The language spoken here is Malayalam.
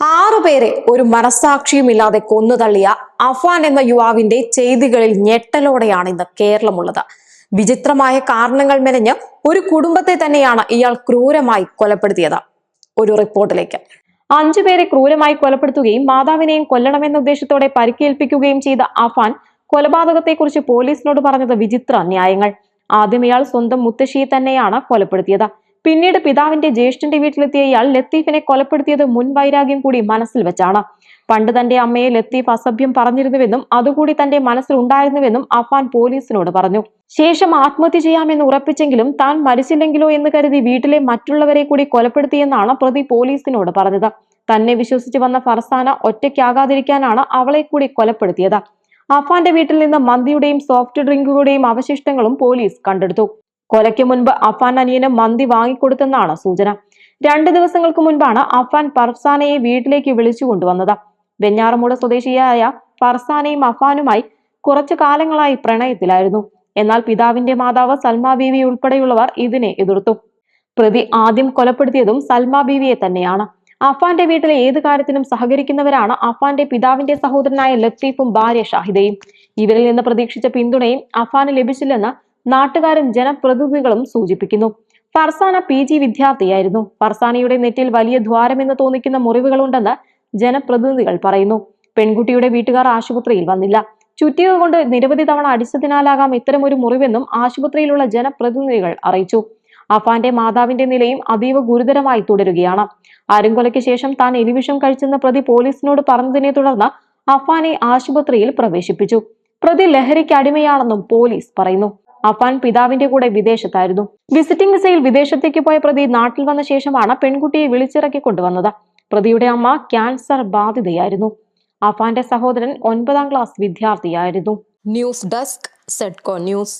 ആറുപേരെ ഒരു മനസാക്ഷിയുമില്ലാതെ കൊന്നുതള്ളിയ അഫാൻ എന്ന യുവാവിന്റെ ചെയ്തികളിൽ ഞെട്ടലോടെയാണ് ഇന്ന് കേരളമുള്ളത്. വിചിത്രമായ കാരണങ്ങൾ മെനഞ്ഞ് ഒരു കുടുംബത്തെ തന്നെയാണ് ഇയാൾ ക്രൂരമായി കൊലപ്പെടുത്തിയത്. ഒരു റിപ്പോർട്ടിലേക്ക്. അഞ്ചുപേരെ ക്രൂരമായി കൊലപ്പെടുത്തുകയും മാതാവിനെയും കൊല്ലണമെന്ന ഉദ്ദേശത്തോടെ പരിക്കേൽപ്പിക്കുകയും ചെയ്ത അഫാൻ കൊലപാതകത്തെക്കുറിച്ച് പോലീസിനോട് പറഞ്ഞത് വിചിത്ര ന്യായങ്ങൾ. ആദ്യം ഇയാൾ സ്വന്തം മുത്തശ്ശിയെ തന്നെയാണ് കൊലപ്പെടുത്തിയത്. പിന്നീട് പിതാവിന്റെ ജ്യേഷ്ഠന്റെ വീട്ടിലെത്തിയ ഇയാൾ ലത്തീഫിനെ കൊലപ്പെടുത്തിയത് മുൻ വൈരാഗ്യം കൂടി മനസ്സിൽ വെച്ചാണ്. പണ്ട് തന്റെ അമ്മയെ ലത്തീഫ് അസഭ്യം പറഞ്ഞിരുന്നുവെന്നും അതുകൂടി തന്റെ മനസ്സിൽ ഉണ്ടായിരുന്നുവെന്നും അഫാൻ പോലീസിനോട് പറഞ്ഞു. ശേഷം ആത്മഹത്യ ചെയ്യാമെന്ന് ഉറപ്പിച്ചെങ്കിലും താൻ മരിച്ചില്ലെങ്കിലോ എന്ന് കരുതി വീട്ടിലെ മറ്റുള്ളവരെ കൂടി കൊലപ്പെടുത്തിയെന്നാണ് പ്രതി പോലീസിനോട് പറഞ്ഞത്. തന്നെ വിശ്വസിച്ച് വന്ന ഫർസാന ഒറ്റയ്ക്കാകാതിരിക്കാനാണ് അവളെ കൂടി കൊലപ്പെടുത്തിയത്. അഫാന്റെ വീട്ടിൽ നിന്ന് മന്തിയുടെയും സോഫ്റ്റ് ഡ്രിങ്കുകളുടെയും അവശിഷ്ടങ്ങളും പോലീസ് കണ്ടെടുത്തു. കൊലയ്ക്ക് മുൻപ് അഫാൻ അനിയന് മന്തി വാങ്ങിക്കൊടുത്തെന്നാണ് സൂചന. രണ്ടു ദിവസങ്ങൾക്ക് മുൻപാണ് അഫാൻ പർസാനയെ വീട്ടിലേക്ക് വിളിച്ചു കൊണ്ടുവന്നത്. വെഞ്ഞാറമൂട് സ്വദേശിയായ പർസാനയും അഫാനുമായി കുറച്ചു കാലങ്ങളായി പ്രണയത്തിലായിരുന്നു. എന്നാൽ പിതാവിന്റെ മാതാവ് സൽമ ബീവി ഉൾപ്പെടെയുള്ളവർ ഇതിനെ എതിർത്തു. പ്രതി ആദ്യം കൊലപ്പെടുത്തിയതും സൽമ ബീവിയെ തന്നെയാണ്. അഫാന്റെ വീട്ടിലെ ഏത് കാര്യത്തിനും സഹകരിക്കുന്നവരാണ് അഫാന്റെ പിതാവിന്റെ സഹോദരനായ ലത്തീഫും ഭാര്യ ഷാഹിദയും. ഇവരിൽ നിന്ന് പ്രതീക്ഷിച്ച പിന്തുണയും അഫാന് ലഭിച്ചില്ലെന്ന് നാട്ടുകാരും ജനപ്രതിനിധികളും സൂചിപ്പിക്കുന്നു. ഫർസാന പി ജി വിദ്യാർത്ഥിയായിരുന്നു. ഫർസാനയുടെ നെറ്റിൽ വലിയ ദ്വാരമെന്ന് തോന്നിക്കുന്ന മുറിവുകളുണ്ടെന്ന് ജനപ്രതിനിധികൾ പറയുന്നു. പെൺകുട്ടിയുടെ വീട്ടുകാർ ആശുപത്രിയിൽ വന്നില്ല. ചുറ്റിക കൊണ്ട് നിരവധി തവണ അടിച്ചതിനാലാകാം ഇത്തരമൊരു മുറിവെന്നും ആശുപത്രിയിലുള്ള ജനപ്രതിനിധികൾ അറിയിച്ചു. അഫാന്റെ മാതാവിന്റെ നിലയും അതീവ ഗുരുതരമായി തുടരുകയാണ്. അരുംകൊലയ്ക്ക് ശേഷം താൻ എലിവിഷം കഴിച്ചെന്ന പ്രതി പോലീസിനോട് പറഞ്ഞതിനെ തുടർന്ന് അഫാനെ ആശുപത്രിയിൽ പ്രവേശിപ്പിച്ചു. പ്രതി ലഹരിക്ക് അടിമയാണെന്നും പോലീസ് പറയുന്നു. അഫാൻ പിതാവിന്റെ കൂടെ വിദേശത്തായിരുന്നു. വിസിറ്റിംഗ് വിസയിൽ വിദേശത്തേക്ക് പോയ പ്രതി നാട്ടിൽ വന്ന ശേഷമാണ് പെൺകുട്ടിയെ വിളിച്ചിറക്കി കൊണ്ടുവന്നത്. പ്രതിയുടെ അമ്മ ക്യാൻസർ ബാധിതയായിരുന്നു. അഫാന്റെ സഹോദരൻ ഒൻപതാം ക്ലാസ് വിദ്യാർത്ഥിയായിരുന്നു. ന്യൂസ് ഡെസ്ക് സെഡ്കോ ന്യൂസ്.